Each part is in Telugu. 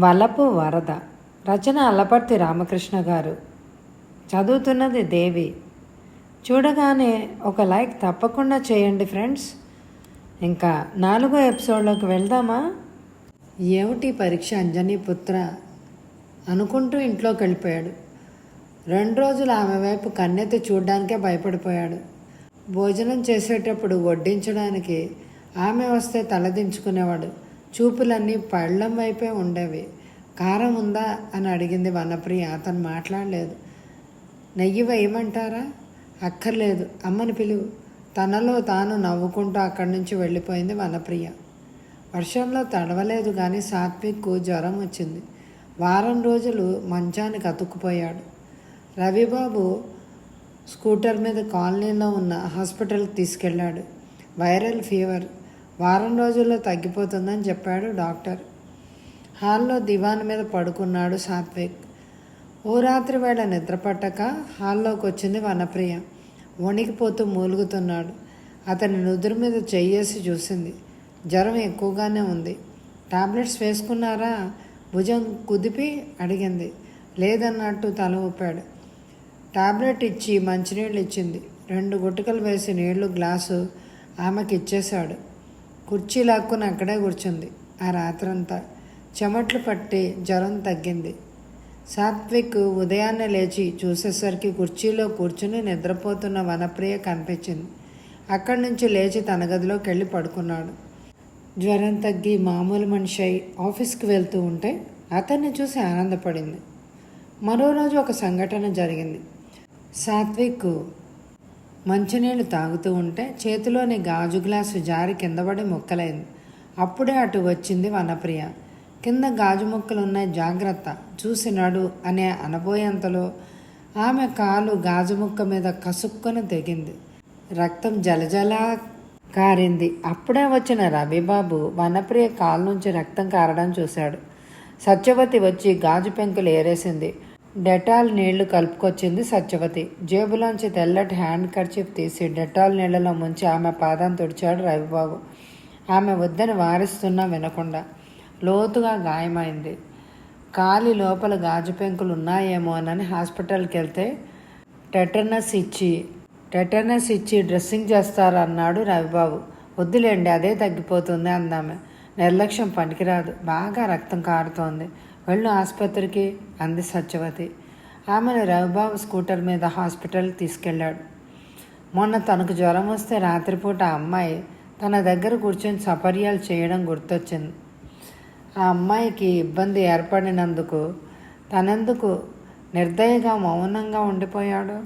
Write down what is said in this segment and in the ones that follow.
వలపు వరద. రచన అల్లపర్తి రామకృష్ణ గారు. చదువుతున్నది దేవి. చూడగానే ఒక లైక్ తప్పకుండా చేయండి ఫ్రెండ్స్. ఇంకా నాలుగో ఎపిసోడ్లోకి వెళ్దామా? ఏమిటి పరీక్ష అంజనీ పుత్ర? అనుకుంటూ ఇంట్లోకి వెళ్ళిపోయాడు రెండు రోజులు ఆమె వైపు కన్నెత్తి చూడడానికే భయపడిపోయాడు. భోజనం చేసేటప్పుడు వడ్డించడానికి ఆమె వస్తే తలదించుకునేవాడు. చూపులన్నీ పళ్ళం వైపే ఉండేవి. కారం ఉందా? అని అడిగింది వనప్రియ. అతను మాట్లాడలేదు. నెయ్యి వేయమంటారా? అక్కర్లేదు. అమ్మని పిలువు తనలో తాను నవ్వుకుంటూ అక్కడి నుంచి వెళ్ళిపోయింది వనప్రియ. వర్షంలో తడవలేదు కానీ సాత్విక్కు జ్వరం వచ్చింది. వారం రోజులు మంచానికి అతుక్కుపోయాడు. రవిబాబు స్కూటర్ మీద కాలనీలో ఉన్న హాస్పిటల్కి తీసుకెళ్ళాడు. Viral fever. వారం రోజుల్లో తగ్గిపోతుందని చెప్పాడు డాక్టర్. హాల్లో దివాన్ మీద పడుకున్నాడు సాత్విక్. ఓ రాత్రి వేళ నిద్రపట్టక హాల్లోకి వచ్చింది వనప్రియ. వణికిపోతూ మూలుగుతున్నాడు. అతని నుదురు మీద చెయ్యేసి చూసింది. జ్వరం ఎక్కువగానే ఉంది. టాబ్లెట్స్ వేసుకున్నారా? భుజం కుదిపి అడిగింది. లేదన్నట్టు తల ఊపాడు. టాబ్లెట్ ఇచ్చి మంచినీళ్ళు ఇచ్చింది. రెండు గుటకలు వేసి నీళ్ళు గ్లాసు ఆమెకి ఇచ్చేశాడు కుర్చీ లాక్కుని అక్కడే కూర్చుంది. ఆ రాత్రంతా చెమట్లు పట్టి జ్వరం తగ్గింది. సాత్విక్ ఉదయాన్నే లేచి చూసేసరికి కుర్చీలో కూర్చుని నిద్రపోతున్న వనప్రియ కనిపించింది. అక్కడి నుంచి లేచి తన గదిలోకి వెళ్ళి పడుకున్నాడు. జ్వరం తగ్గి మామూలు మనిషి అయి ఆఫీస్కి వెళ్తూ ఉంటే అతన్ని చూసి ఆనందపడింది. మరో రోజు ఒక సంఘటన జరిగింది. సాత్విక్ మంచినీళ్ళు తాగుతూ ఉంటే చేతిలోని గాజు గ్లాసు జారి కిందపడి ముక్కలైంది. అప్పుడే అటు వచ్చింది వనప్రియ. కింద గాజు ముక్కలున్నాయి జాగ్రత్త చూసి నడు అనే అనబోయేంతలో ఆమె కాలు గాజు ముక్క మీద కసుక్కుని తెగింది. రక్తం జలజలా కారింది. అప్పుడే వచ్చిన రవిబాబు వనప్రియ కాలు నుంచి రక్తం కారడం చూశాడు. సత్యవతి వచ్చి గాజు పెంకులు ఏరేసింది. డెటాల్ నీళ్ళు కలుపుకొచ్చింది సత్యవతి. జేబులోంచి తెల్లటి హ్యాండ్ కర్చీఫ్ తీసి డెటాల్ నీళ్ళలో ముంచి ఆమె పాదం తుడిచాడు రవిబాబు. ఆమె వద్దని వారిస్తున్నా వినకుండా. లోతుగా గాయమైంది. కాలి లోపల గాజు పెంకులు ఉన్నాయేమోనని హాస్పిటల్కి వెళ్తే టెటనస్ ఇచ్చి టెటనస్ ఇచ్చి డ్రెస్సింగ్ చేస్తారన్నాడు రవిబాబు. వద్దులేండి అదే తగ్గిపోతుంది అందామె. నిర్లక్ష్యం పనికిరాదు. బాగా రక్తం కారుతోంది. వెళ్ళు ఆసుపత్రికి అంది సత్యవతి. ఆమెను రవిబాబు స్కూటర్ మీద హాస్పిటల్కి తీసుకెళ్ళాడు. మొన్న తనకు జ్వరం వస్తే రాత్రిపూట ఆ అమ్మాయి తన దగ్గర కూర్చొని సపర్యాలు చేయడం గుర్తొచ్చింది. ఆ అమ్మాయికి ఇబ్బంది ఏర్పడినందుకు తనెందుకు నిర్దయగా మౌనంగా ఉండిపోయాడు?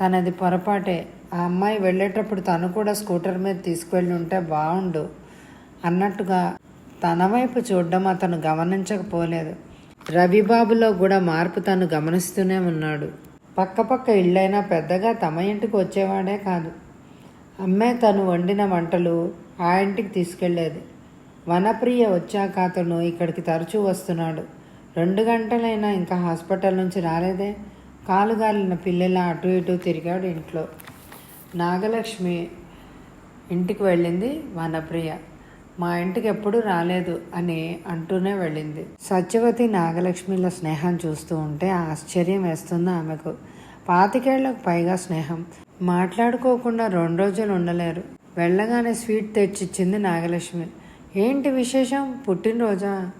తనది పొరపాటే. ఆ అమ్మాయి వెళ్ళేటప్పుడు తను కూడా స్కూటర్ మీద తీసుకువెళ్ళి ఉంటే బాగుండు అన్నట్టుగా తన వైపు చూడడం అతను గమనించకపోలేదు. రవిబాబులో కూడా మార్పు తను గమనిస్తూనే ఉన్నాడు. పక్కపక్క ఇళ్ళైనా పెద్దగా తమ ఇంటికి వచ్చేవాడే కాదు. అమ్మే తను వండిన వంటలు ఆ ఇంటికి తీసుకెళ్ళేది వనప్రియ వచ్చాక అతను ఇక్కడికి తరచూ వస్తున్నాడు. రెండు గంటలైనా ఇంకా హాస్పిటల్ నుంచి రాలేదే? కాలుగాలిన పిల్లల అటు ఇటు తిరిగాడు ఇంట్లో. నాగలక్ష్మి ఇంటికి వెళ్ళింది వనప్రియ. మా ఇంటికి ఎప్పుడు రాలేదు అని అంటూనే వెళ్ళింది. సత్యవతి నాగలక్ష్మిల స్నేహం చూస్తూ ఉంటే ఆశ్చర్యం వేస్తుంది ఆమెకు. పాతికేళ్ళకు పైగా స్నేహం. మాట్లాడుకోకుండా రెండు రోజులు ఉండలేరు. వెళ్ళగానే స్వీట్ తెచ్చిచ్చింది నాగలక్ష్మి. ఏంటి విశేషం? పుట్టినరోజా?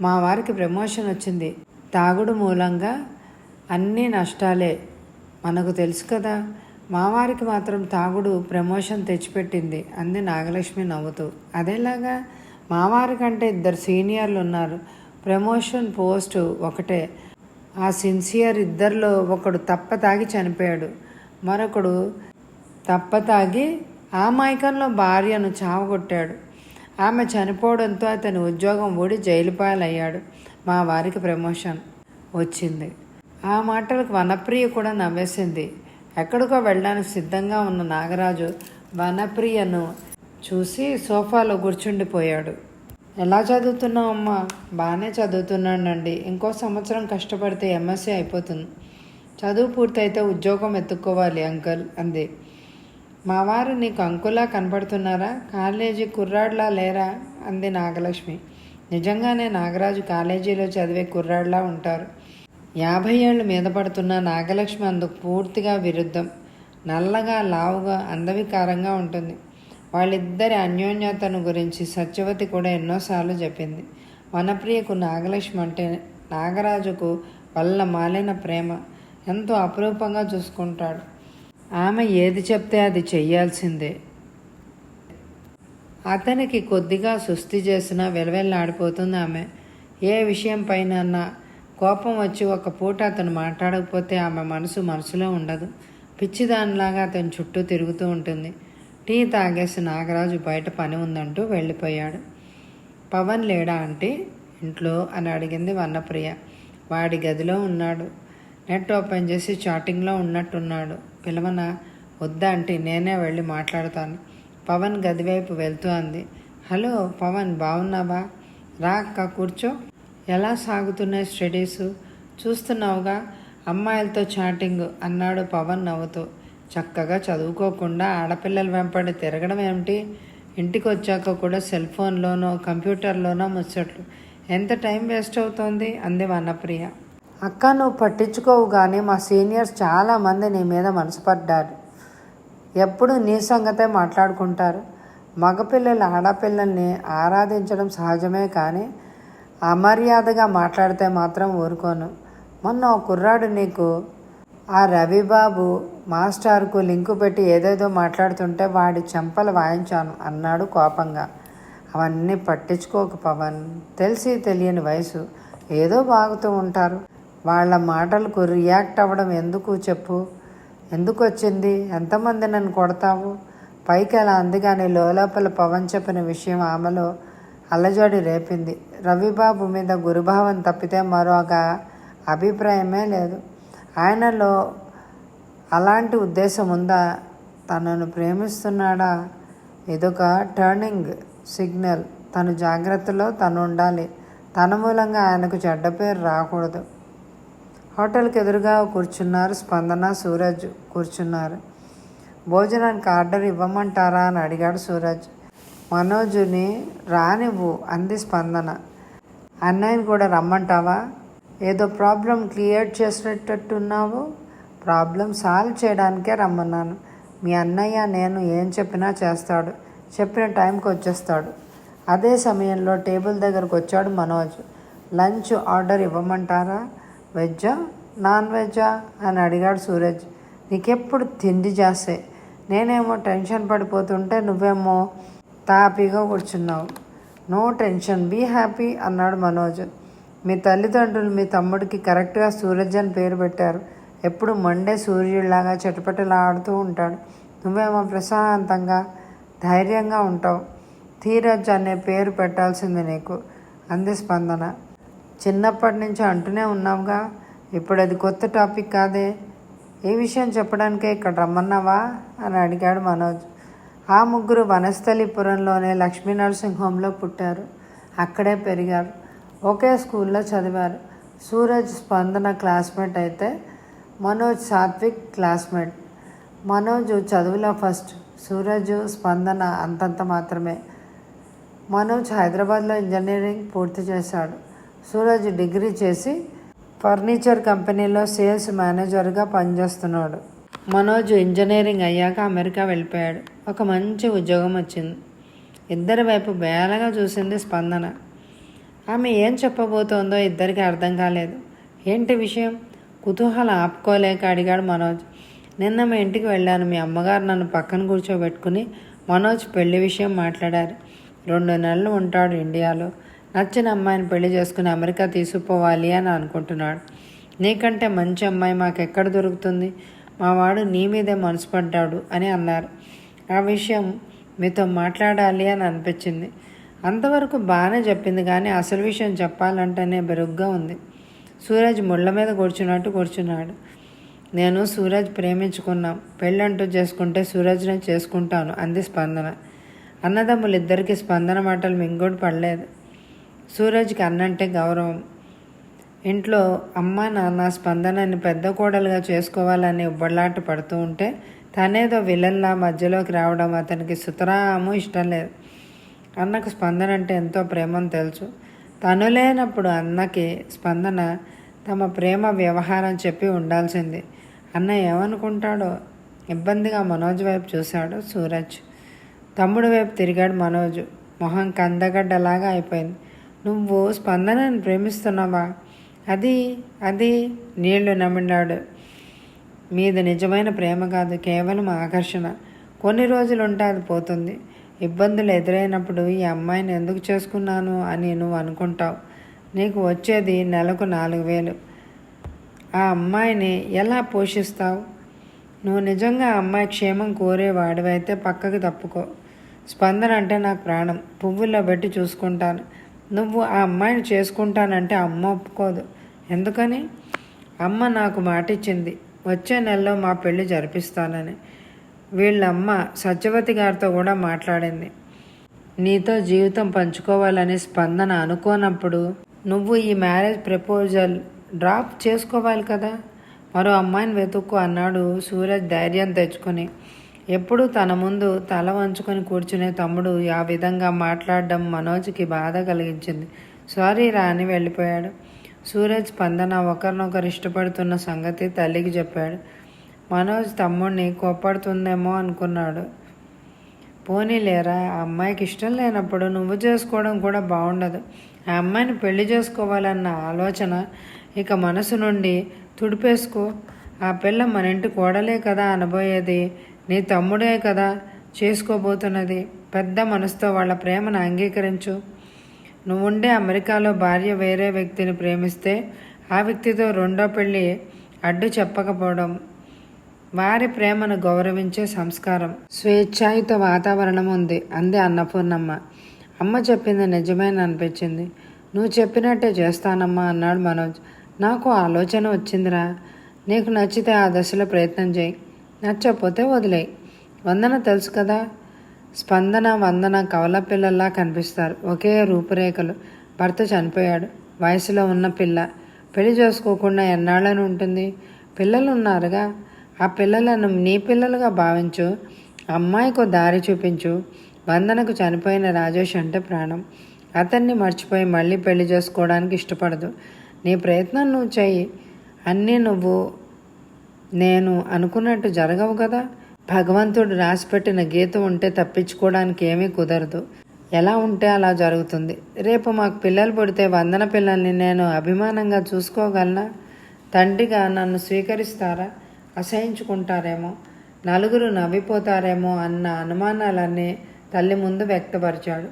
మా వారికి ప్రమోషన్ వచ్చింది. తాగుడు మూలంగా అన్నీ నష్టాలే. మనకు తెలుసు కదా. మావారికి మాత్రం తాగుడు ప్రమోషన్ తెచ్చిపెట్టింది. అంది నాగలక్ష్మి నవ్వుతూ. అదేలాగా మావారికంటే ఇద్దరు సీనియర్లు ఉన్నారు. ప్రమోషన్ పోస్ట్ ఒకటే. ఆ సిన్సియర్ ఇద్దరిలో ఒకడు తప్ప తాగి చనిపోయాడు. మరొకడు తప్ప తాగి ఆ మైకంలో భార్యను చావగొట్టాడు. ఆమె చనిపోవడంతో అతని ఉద్యోగం ఊడి జైలు పాలయ్యాడు. మా వారికి ప్రమోషన్ వచ్చింది. ఆ మాటలకు వనప్రియ కూడా నవ్వేసింది. ఎక్కడికో వెళ్ళడానికి సిద్ధంగా ఉన్న నాగరాజు వనప్రియను చూసి సోఫాలో కూర్చుండిపోయాడు. ఎలా చదువుతున్నావు అమ్మా బాగానే చదువుతున్నానండి. ఇంకో సంవత్సరం కష్టపడితే ఎంఎస్సీ అయిపోతుంది. చదువు పూర్తయితే ఉద్యోగం ఎత్తుక్కోవాలి అంకుల్ అంది. మా వారు నీకు అంకులా కనపడుతున్నారా? కాలేజీ కుర్రాడ్లా లేరా? అంది నాగలక్ష్మి. నిజంగానే నాగరాజు కాలేజీలో చదివే కుర్రాడ్లా ఉంటారు. యాభై ఏళ్ళు మీద పడుతున్న నాగలక్ష్మి అందుకు పూర్తిగా విరుద్ధం. నల్లగా లావుగా అందవికారంగా ఉంటుంది. వాళ్ళిద్దరి అన్యోన్యతను గురించి సత్యవతి కూడా ఎన్నోసార్లు చెప్పింది. వనప్రియకు నాగలక్ష్మి అంటే నాగరాజుకు వల్ల మాలిన ప్రేమ. ఎంతో అపురూపంగా చూసుకుంటాడు. ఆమె ఏది చెప్తే అది చెయ్యాల్సిందే. అతనికి కొద్దిగా సుస్థి చేసినా వెలవెల్లాడిపోతుంది ఆమె. ఏ విషయం పైన కోపం వచ్చి ఒక పూట అతను మాట్లాడకపోతే ఆమె మనసు మనసులో ఉండదు. పిచ్చిదానిలాగా అతని చుట్టూ తిరుగుతూ ఉంటుంది. టీ తాగేసి నాగరాజు బయట పని ఉందంటూ వెళ్ళిపోయాడు. పవన్ లేడా అంటే ఇంట్లో అని అడిగింది వన్నప్రియ. వాడి గదిలో ఉన్నాడు. నెట్ ఓపెన్ చేసి చాటింగ్లో ఉన్నట్టున్నాడు. పిలవన వద్దా అంటే నేనే వెళ్ళి మాట్లాడతాను. పవన్ గదివైపు వెళ్తూ అంది. హలో పవన్ బాగున్నావా రా అక్క కూర్చో. ఎలా సాగుతున్నాయి స్టడీస్? చూస్తున్నావుగా? అమ్మాయిలతో చాటింగ్ అన్నాడు పవన్ నవ్వుతూ. చక్కగా చదువుకోకుండా ఆడపిల్లల వెంపడి తిరగడం ఏమిటి? ఇంటికి వచ్చాక కూడా సెల్ ఫోన్లోనో కంప్యూటర్లోనో ముచ్చట్లు. ఎంత టైం వేస్ట్ అవుతోంది? అంది వనప్రియ. అక్క నువ్వు పట్టించుకోవు కానీ మా సీనియర్స్ చాలామంది నీ మీద మనసుపడ్డారు ఎప్పుడు నీ సంగతే మాట్లాడుకుంటారు? మగపిల్లలు ఆడపిల్లల్ని ఆరాధించడం సహజమే కానీ అమర్యాదగా మాట్లాడితే మాత్రం ఊరుకోను. మొన్న ఒక కుర్రాడు నీకు ఆ రవిబాబు మాస్టార్కు లింకు పెట్టి ఏదేదో మాట్లాడుతుంటే వాడి చెంపలు వాయించాను అన్నాడు కోపంగా. అవన్నీ పట్టించుకోక పవన్. తెలిసి తెలియని వయసు. ఏదో బాగుతూ ఉంటారు. వాళ్ళ మాటలకు రియాక్ట్ అవ్వడం ఎందుకు చెప్పు? ఎందుకు వచ్చింది ఎంతమంది నన్ను కొడతావు? పైకి అలా అంది కానీ లోపల పవన్ చెప్పిన విషయం ఆమెలో అల్లజడి రేపింది. రవిబాబు మీద గురుభావం తప్పితే మరొక అభిప్రాయమే లేదు. ఆయనలో అలాంటి ఉద్దేశం ఉందా? తనను ప్రేమిస్తున్నాడా? ఇదొక టర్నింగ్ సిగ్నల్ తను జాగ్రత్తలో తను ఉండాలి. తన మూలంగా ఆయనకు చెడ్డ పేరు రాకూడదు. హోటల్కి ఎదురుగా కూర్చున్నారు స్పందన సూరజ్. కూర్చున్నారు. భోజనానికి ఆర్డర్ ఇవ్వమంటారా అని అడిగాడు సూరజ్. మనోజుని రానివ్వు అంది స్పందన. అన్నయ్యని కూడా రమ్మంటావా? ఏదో ప్రాబ్లం క్లియర్ చేసేటట్టున్నావు ప్రాబ్లం సాల్వ్ చేయడానికే రమ్మన్నాను. మీ అన్నయ్య నేను ఏం చెప్పినా చేస్తాడు. చెప్పిన టైంకి వచ్చేస్తాడు. అదే సమయంలో టేబుల్ దగ్గరకు వచ్చాడు మనోజ్. లంచ్ ఆర్డర్ ఇవ్వమంటారా? వెజ్జా? నాన్ వెజ్జా? అని అడిగాడు సూరజ్. నీకెప్పుడు తిండి చేస్తే? నేనేమో టెన్షన్ పడిపోతుంటే నువ్వేమో హ్యాపీగా కూర్చున్నావు. నో టెన్షన్ బీ హ్యాపీ అన్నాడు మనోజ్. మీ తల్లిదండ్రులు మీ తమ్ముడికి కరెక్ట్గా సూరజ్ అని పేరు పెట్టారు. ఎప్పుడు మండే సూర్యుడిలాగా చటపటలాడుతూ ఉంటాడు. నువ్వేమో ప్రశాంతంగా ధైర్యంగా ఉంటావు. ధీరజ్ అనే పేరు పెట్టాల్సింది నీకు. అంది స్పందన. చిన్నప్పటి నుంచి అంటూనే ఉన్నావుగా. ఇప్పుడు అది కొత్త టాపిక్ కాదే. ఏ విషయం చెప్పడానికే ఇక్కడ రమ్మన్నావా? అని అడిగాడు మనోజ్. ఆ ముగ్గురు వనస్థలిపురంలోనే లక్ష్మీ నర్సింగ్ పుట్టారు. అక్కడే పెరిగారు. ఒకే స్కూల్లో చదివారు. సూరజ్ స్పందన క్లాస్మేట్ అయితే మనోజ్ సాత్విక్ క్లాస్మేట్. మనోజ్ చదువులో ఫస్ట్ సూరజ్ స్పందన అంతంత మాత్రమే. మనోజ్ హైదరాబాద్లో ఇంజనీరింగ్ పూర్తి చేశాడు. సూరజ్ డిగ్రీ చేసి ఫర్నిచర్ కంపెనీలో సేల్స్ మేనేజర్గా పనిచేస్తున్నాడు. మనోజ్ ఇంజనీరింగ్ అయ్యాక అమెరికా వెళ్ళిపోయాడు. ఒక మంచి ఉద్యోగం వచ్చింది. ఇద్దరి వైపు బేలగా చూసింది స్పందన. ఆమె ఏం చెప్పబోతోందో ఇద్దరికి అర్థం కాలేదు. ఏంటి విషయం? కుతూహలం ఆపుకోలేక అడిగాడు మనోజ్. నిన్న మా ఇంటికి వెళ్ళాను. మీ అమ్మగారు నన్ను పక్కన కూర్చోబెట్టుకుని మనోజ్ పెళ్ళి విషయం మాట్లాడారు. రెండు నెలలు ఉంటాడు ఇండియాలో. నచ్చిన అమ్మాయిని పెళ్ళి చేసుకుని అమెరికా తీసుకుపోవాలి అని అనుకుంటున్నాడు. నీకంటే మంచి అమ్మాయి మాకెక్కడ దొరుకుతుంది? మా వాడు నీ మీదే మనసు పడ్డాడు అని అన్నారు. ఆ విషయం మీతో మాట్లాడాలి అని అనిపించింది. అంతవరకు బాగానే చెప్పింది కానీ అసలు విషయం చెప్పాలంటేనే బెరుగ్గా ఉంది. సూరజ్ ముళ్ళ మీద కూర్చున్నట్టు కూర్చున్నాడు. నేను సూరజ్ ప్రేమించుకున్నాం. పెళ్ళంటూ చేసుకుంటే సూరజ్నే చేసుకుంటాను అంది స్పందన. అన్నదమ్ములు ఇద్దరికి స్పందన మాటలు మింగోడు పడలేదు. సూరజ్కి అన్నంటే గౌరవం. ఇంట్లో అమ్మ నాన్న స్పందనని పెద్ద కోడలుగా చేసుకోవాలని ఉబ్బలాట పడుతూ ఉంటే తనేదో విలన్లా మధ్యలోకి రావడం అతనికి సుతరాము ఇష్టం లేదు. అన్నకు స్పందన అంటే ఎంతో ప్రేమను తెలుసు. తను లేనప్పుడు అన్నకి స్పందన తమ ప్రేమ వ్యవహారం చెప్పి ఉండాల్సింది. అన్న ఏమనుకుంటాడో? ఇబ్బందిగా మనోజ్ వైపు చూశాడు సూరజ్. తమ్ముడు వైపు తిరిగాడు మనోజ్. మొహం కందగడ్డలాగా అయిపోయింది. నువ్వు స్పందనని ప్రేమిస్తున్నావా? అది అది నీళ్ళు నమ్మినాడు మీది నిజమైన ప్రేమ కాదు కేవలం ఆకర్షణ. కొన్ని రోజులు ఉంటే అది పోతుంది. ఇబ్బందులు ఎదురైనప్పుడు ఈ అమ్మాయిని ఎందుకు చేసుకున్నాను అని నువ్వు అనుకుంటావు. నీకు వచ్చేది నెలకు నాలుగు వేలు. ఆ అమ్మాయిని ఎలా పోషిస్తావు? నువ్వు నిజంగా అమ్మాయి క్షేమం కోరేవాడివైతే పక్కకు తప్పుకో. స్పందన అంటే నాకు ప్రాణం. పువ్వుల్లో పెట్టి చూసుకుంటాను. నువ్వు ఆ అమ్మాయిని చేసుకుంటానంటే అమ్మ ఒప్పుకోదు. ఎందుకని? అమ్మ నాకు మాట ఇచ్చింది వచ్చే నెలలో మా పెళ్ళి జరిపిస్తానని వీళ్ళమ్మ సత్యవతి గారితో కూడా మాట్లాడింది. నీతో జీవితం పంచుకోవాలని స్పందన అనుకోనప్పుడు నువ్వు ఈ మ్యారేజ్ ప్రపోజల్ డ్రాప్ చేసుకోవాలి కదా? మరో అమ్మాయిని వెతుక్కు అన్నాడు సూరజ్ ధైర్యం తెచ్చుకొని. ఎప్పుడూ తన ముందు తల వంచుకొని కూర్చునే తమ్ముడు ఆ విధంగా మాట్లాడడం మనోజ్కి బాధ కలిగించింది. సారీ రా అని వెళ్ళిపోయాడు. సూరజ్ స్పందన ఒకరినొకరు ఇష్టపడుతున్న సంగతి తల్లికి చెప్పాడు. మనోజ్ తమ్ముడిని కోప్పడుతుందేమో అనుకున్నాడు. పోనీలేరా ఆ అమ్మాయికి ఇష్టం లేనప్పుడు నువ్వు చేసుకోవడం కూడా బాగుండదు ఆ అమ్మాయిని పెళ్ళి చేసుకోవాలన్న ఆలోచన ఇక మనసు నుండి తుడిపేసుకో. ఆ పిల్ల మన ఇంటి కోడలే కదా అనబోయేది నీ తమ్ముడే కదా చేసుకోబోతున్నది. పెద్ద మనసుతో వాళ్ళ ప్రేమను అంగీకరించు. నువ్వుండే అమెరికాలో భార్య వేరే వ్యక్తిని ప్రేమిస్తే ఆ వ్యక్తితో రెండో పెళ్ళి అడ్డు చెప్పకపోవడం వారి ప్రేమను గౌరవించే సంస్కారం. స్వేచ్ఛాయుత వాతావరణం ఉంది అంది అన్నపూర్ణమ్మ. అమ్మ చెప్పింది నిజమేన అనిపించింది. నువ్వు చెప్పినట్టే చేస్తానమ్మా అన్నాడు మనోజ్. నాకు ఆలోచన వచ్చిందిరా. నీకు నచ్చితే ఆ దశలో ప్రయత్నం చేయి. నచ్చకపోతే వదిలేయి. వందన తెలుసు కదా స్పందన వందన కవల పిల్లల్లా కనిపిస్తారు. ఒకే రూపురేఖలు. భర్త చనిపోయాడు. వయసులో ఉన్న పిల్ల. పెళ్ళి చేసుకోకుండా ఎన్నాళ్ళని ఉంటుంది? పిల్లలు ఉన్నారుగా ఆ పిల్లలను నీ పిల్లలుగా భావించు. అమ్మాయికు దారి చూపించు. వందనకు చనిపోయిన రాజేష్ అంటే ప్రాణం. అతన్ని మర్చిపోయి మళ్ళీ పెళ్ళి చేసుకోవడానికి ఇష్టపడదు. నీ ప్రయత్నం నువ్వు చెయ్యి. అన్నీ నువ్వు నేను అనుకున్నట్టు జరగవు కదా? భగవంతుడు రాసిపెట్టిన గీత ఉంటే తప్పించుకోవడానికి ఏమీ కుదరదు. ఎలా ఉంటే అలా జరుగుతుంది. రేపు మాకు పిల్లలు పుడితే వందన పిల్లల్ని నేను అభిమానంగా చూసుకోగలనా? తండ్రిగా నన్ను స్వీకరిస్తారా? అసహించుకుంటారేమో? నలుగురు నవ్విపోతారేమో అన్న అనుమానాలన్నీ తల్లి ముందు వ్యక్తపరిచాడు.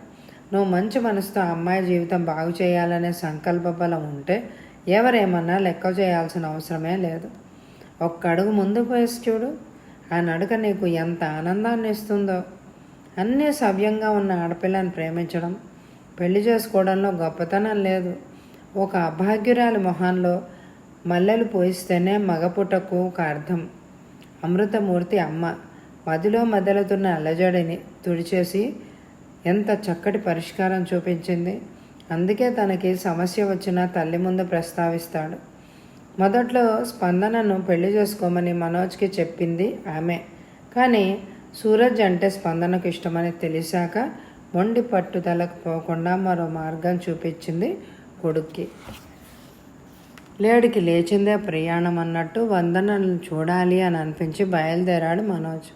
నువ్వు మంచి మనసుతో అమ్మాయి జీవితం బాగు చేయాలనే సంకల్ప బలం ఉంటే ఎవరేమన్నా లెక్క చేయాల్సిన అవసరమే లేదు. ఒక్క అడుగు ముందుకు వేసి చూడు. ఆ నడక నీకు ఎంత ఆనందాన్ని ఇస్తుందో. అన్నీ సవ్యంగా ఉన్న ఆడపిల్లని ప్రేమించడం పెళ్ళి చేసుకోవడంలో గొప్పతనం లేదు. ఒక అభాగ్యురాలి మొహంలో మల్లెలు పోయిస్తేనే మగపుటకు ఒక అర్థం. అమృతమూర్తి అమ్మ మదిలో మదలుతున్న అల్లజడిని తుడిచేసి ఎంత చక్కటి పరిష్కారం చూపించింది. అందుకే తనకి సమస్య వచ్చినా తల్లి ముందు ప్రస్తావిస్తాడు. మొదట్లో స్పందనను పెళ్ళి చేసుకోమని మనోజ్కి చెప్పింది ఆమె. కానీ సూరజ్ అంటే స్పందనకు ఇష్టమని తెలిసాక మొండి పట్టుదలకు పోకుండా మరో మార్గం చూపించింది కొడుక్కి. లేడికి లేచిందే ప్రయాణం అన్నట్టు వందనను చూడాలి అని అనిపించి బయలుదేరాడు మనోజ్.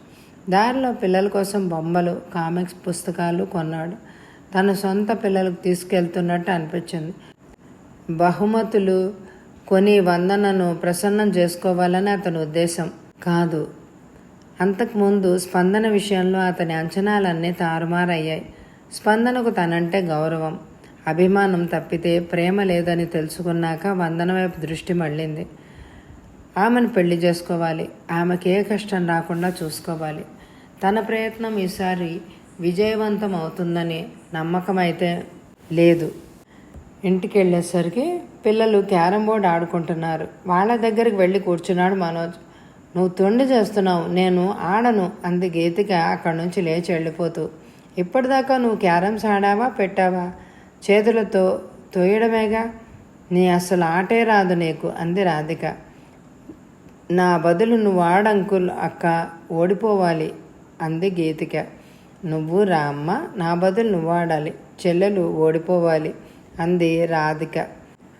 దారిలో పిల్లల కోసం బొమ్మలు కామిక్స్ పుస్తకాలు కొన్నాడు. తన సొంత పిల్లలకు తీసుకెళ్తున్నట్టు అనిపించింది. బహుమతులు కొని వందనను ప్రసన్నం చేసుకోవాలని అతని ఉద్దేశం. కాదు. అంతకుముందు స్పందన విషయంలో అతని అంచనాలన్నీ తారుమారయ్యాయి. స్పందనకు తనంటే గౌరవం అభిమానం తప్పితే ప్రేమ లేదని తెలుసుకున్నాక వందన వైపు దృష్టి మళ్ళింది. ఆమెను పెళ్ళి చేసుకోవాలి ఆమెకి ఏ కష్టం రాకుండా చూసుకోవాలి. తన ప్రయత్నం ఈసారి విజయవంతం అవుతుందని నమ్మకం అయితే లేదు. ఇంటికి వెళ్ళేసరికి పిల్లలు క్యారం బోర్డ్ ఆడుకుంటున్నారు. వాళ్ళ దగ్గరికి వెళ్ళి కూర్చున్నాడు మనోజ్. నువ్వు తొండి చేస్తున్నావు. నేను ఆడను అంది గీతిక అక్కడి నుంచి లేచి వెళ్ళిపోతూ. ఇప్పటిదాకా నువ్వు క్యారమ్స్ ఆడావా పెట్టావా? చేతులతో తోయడమేగా? నీ అసలు ఆటే రాదు నీకు అంది రాధిక. నా బదులు నువ్వు ఆడంకుల్ అక్క ఓడిపోవాలి అంది గీతిక. నువ్వు రా అమ్మ. నా బదులు నువ్వు ఆడాలి. చెల్లెలు ఓడిపోవాలి అంది రాధిక.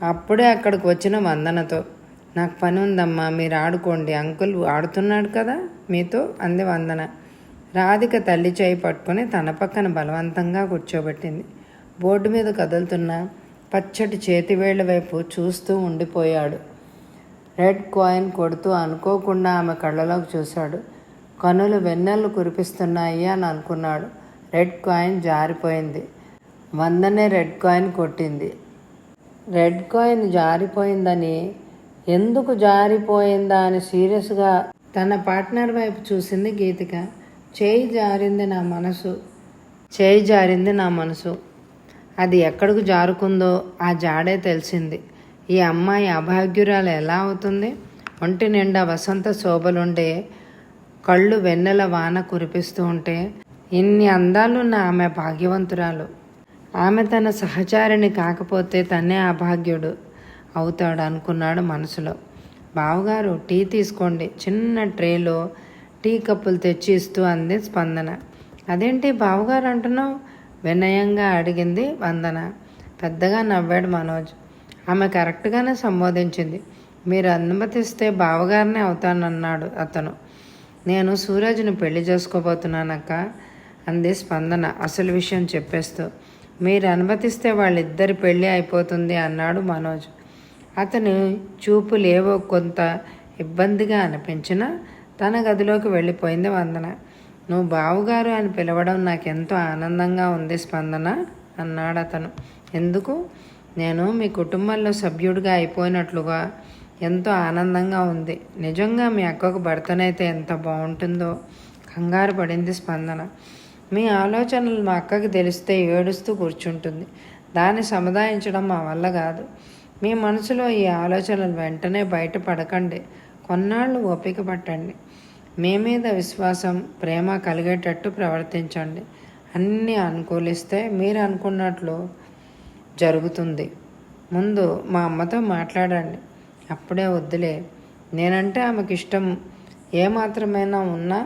అప్పుడే అక్కడికి వచ్చిన వందనతో నాకు పని ఉందమ్మా మీరు ఆడుకోండి అంకుల్ ఆడుతున్నాడు కదా మీతో అంది వందన. రాధిక తల్లి చేయి పట్టుకొని తన పక్కన బలవంతంగా కూర్చోబెట్టింది. బోర్డు మీద కదులుతున్న పచ్చటి చేతివేళ్ళ వైపు చూస్తూ ఉండిపోయాడు. రెడ్ కాయిన్ కొడుతూ అనుకోకుండా ఆమె కళ్ళలోకి చూశాడు. కనులు వెన్నెళ్ళు కురిపిస్తున్నాయి అని అనుకున్నాడు. రెడ్ కాయిన్ జారిపోయింది. వందనే రెడ్ కాయిన్ కొట్టింది. రెడ్ కాయిన్ జారిపోయిందని ఎందుకు జారిపోయిందా అని సీరియస్గా తన పార్ట్నర్ వైపు చూసింది గీతిక. చేయి జారింది నా మనసు. చేయి జారింది నా మనసు. అది ఎక్కడికి జారుకుందో ఆ జాడే తెలిసింది. ఈ అమ్మాయి అభాగ్యురాలు ఎలా అవుతుంది? ఒంటి నిండా వసంత శోభలుండే కళ్ళు వెన్నెల వాన కురిపిస్తూ ఉంటే ఇన్ని అందాలున్న ఆమె భాగ్యవంతురాలు. ఆమె తన సహచారిణి కాకపోతే తనే అభాగ్యుడు అవుతాడు అనుకున్నాడు మనసులో. బావగారు టీ తీసుకోండి. చిన్న ట్రేలో టీ కప్పులు తెచ్చి ఇస్తూ అంది స్పందన. అదేంటి బావగారు అంటున్నావు? వినయంగా అడిగింది వందన. పెద్దగా నవ్వాడు మనోజ్. ఆమె కరెక్ట్గానే సంబోధించింది. మీరు అనుమతిస్తే బావగారినే అవుతానన్నాడు అతను. నేను సూరజ్ని పెళ్ళి చేసుకోబోతున్నానక్క అంది స్పందన అసలు విషయం చెప్పేస్తూ. మీరు అనుమతిస్తే వాళ్ళిద్దరి పెళ్ళి అయిపోతుంది అన్నాడు మనోజ్. అతను చూపులేవో కొంత ఇబ్బందిగా అనిపించినా తన గదిలోకి వెళ్ళిపోయింది వందన. నువ్వు బావుగారు అని పిలవడం నాకు ఎంతో ఆనందంగా ఉంది స్పందన అన్నాడు అతను. ఎందుకు? నేను మీ కుటుంబంలో సభ్యుడిగా అయిపోయినట్లుగా ఎంతో ఆనందంగా ఉంది. నిజంగా మీ అక్కకు భర్తనైతే ఎంత బాగుంటుందో కంగారు పడింది స్పందన. మీ ఆలోచనలు మా అక్కకి తెలిస్తే ఏడుస్తూ కూర్చుంటుంది. దాన్ని సముదాయించడం మా వల్ల కాదు. మీ మనసులో ఈ ఆలోచనలు వెంటనే బయటపడకండి. కొన్నాళ్ళు ఓపిక పట్టండి. మీ మీద విశ్వాసం ప్రేమ కలిగేటట్టు ప్రవర్తించండి. అన్నీ అనుకూలిస్తే మీరు అనుకున్నట్లు జరుగుతుంది. ముందు మా అమ్మతో మాట్లాడండి. అప్పుడే వద్దులే. నేనంటే ఆమెకి ఇష్టం ఏమాత్రమైనా ఉన్నా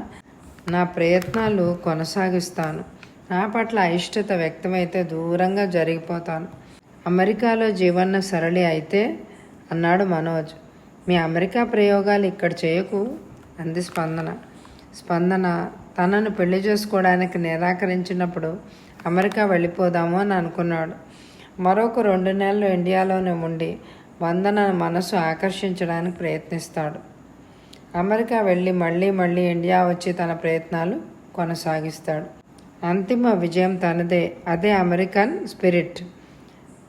నా ప్రయత్నాలు కొనసాగిస్తాను. నా పట్ల అయిష్టత వ్యక్తమైతే దూరంగా జరిగిపోతాను. అమెరికాలో జీవన సరళి అయితే అన్నాడు మనోజ్. మీ అమెరికా ప్రయోగాలు ఇక్కడ చేయకు అంది స్పందన. స్పందన తనను పెళ్ళి చేసుకోవడానికి నిరాకరించినప్పుడు అమెరికా వెళ్ళిపోదాము అని అనుకున్నాడు. మరొక రెండు నెలలు ఇండియాలోనే ఉండి వందన మనసు ఆకర్షించడానికి ప్రయత్నిస్తాడు. అమెరికా వెళ్ళి మళ్ళీ మళ్ళీ ఇండియా వచ్చి తన ప్రయత్నాలు కొనసాగిస్తాడు. అంతిమ విజయం తనదే అదే అమెరికన్ స్పిరిట్.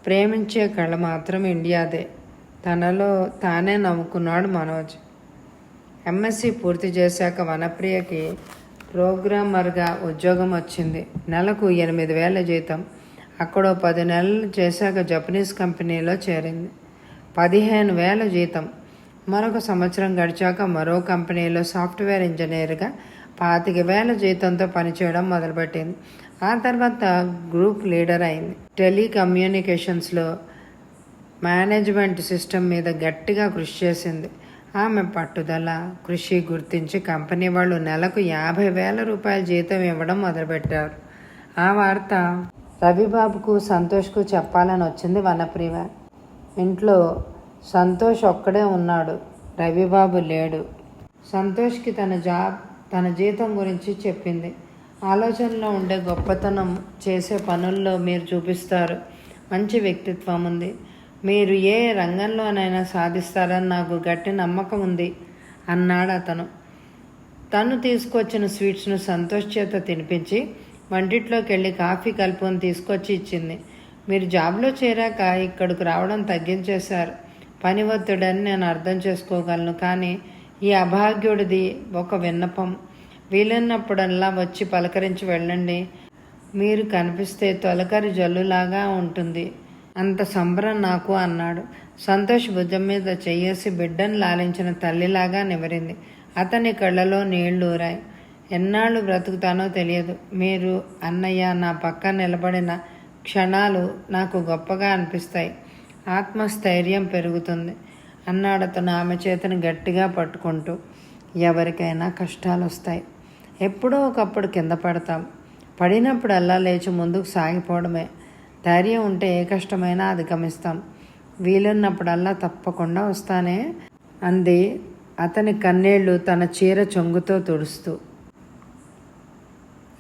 ప్రేమించే కళ మాత్రం ఇండియాదే. తనలో తానే నమ్ముకున్నాడు మనోజ్. ఎంఎస్సి పూర్తి చేశాక వనప్రియకి ప్రోగ్రామర్గా ఉద్యోగం వచ్చింది. నెలకు ఎనిమిది వేల జీతం అక్కడ పది నెలలు చేశాక జపనీస్ కంపెనీలో చేరింది. పదిహేను వేల జీతం మరొక సంవత్సరం గడిచాక మరో కంపెనీలో సాఫ్ట్వేర్ ఇంజనీర్గా పాతిక వేల జీతంతో పనిచేయడం మొదలుపెట్టింది. ఆ తర్వాత గ్రూప్ లీడర్ అయింది. టెలికమ్యూనికేషన్స్లో మేనేజ్మెంట్ సిస్టమ్ మీద గట్టిగా కృషి చేసింది. ఆమె పట్టుదల కృషి గుర్తించి కంపెనీ వాళ్ళు నెలకు యాభై వేల రూపాయల జీతం ఇవ్వడం మొదలుపెట్టారు. ఆ వార్త రవిబాబుకు సంతోష్కు చెప్పాలని వచ్చింది వనప్రియ ఇంట్లో సంతోష్ ఒక్కడే ఉన్నాడు. రవిబాబు లేడు. సంతోష్కి తన జాబ్ తన జీతం గురించి చెప్పింది. ఆలోచనలో ఉండే గొప్పతనం చేసే పనుల్లో మీరు చూపిస్తారు. మంచి వ్యక్తిత్వం ఉంది. మీరు ఏ రంగంలోనైనా సాధిస్తారని నాకు గట్టి నమ్మకం ఉంది అన్నాడు అతను. తను తీసుకొచ్చిన స్వీట్స్ను సంతోష్ చేత తినిపించి వంటిట్లోకి వెళ్ళి కాఫీ కలుపుని తీసుకొచ్చి ఇచ్చింది. మీరు జాబ్లో చేరాక ఇక్కడికి రావడం తగ్గించేశారు. పని ఒత్తిడని నేను అర్థం చేసుకోగలను కానీ ఈ అభాగ్యుడిది ఒక విన్నపం. వీలైనప్పుడల్లా వచ్చి పలకరించి వెళ్ళండి. మీరు కనిపిస్తే తొలకరి జల్లులాగా ఉంటుంది. అంత సంబరం నాకు అన్నాడు. సంతోష్ భుజం మీద చేయేసి బిడ్డను లాలించిన తల్లిలాగా నివరింది. అతని కళ్ళలో నీళ్ళూరాయి ఎన్నాళ్ళు బ్రతుకుతానో తెలియదు. మీరు అన్నయ్య నా పక్క నిలబడిన క్షణాలు నాకు గొప్పగా అనిపిస్తాయి. ఆత్మస్థైర్యం పెరుగుతుంది. అన్నాడు అతను ఆమె చేతిని గట్టిగా పట్టుకుంటూ ఎవరికైనా కష్టాలు వస్తాయి ఎప్పుడో ఒకప్పుడు కింద పడతాం. పడినప్పుడల్లా లేచి ముందుకు సాగిపోవడమే. ధైర్యం ఉంటే ఏ కష్టమైనా అధిగమిస్తాం. వీలున్నప్పుడల్లా తప్పకుండా వస్తానే? అంది అతని కన్నీళ్ళు తన చీర చొంగుతో తుడుస్తూ.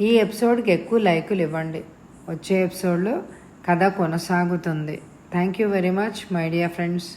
ఈ ఎపిసోడ్కి ఎక్కువ లైకులు ఇవ్వండి. వచ్చే ఎపిసోడ్లో కథ కొనసాగుతుంది. Thank you very much my dear friends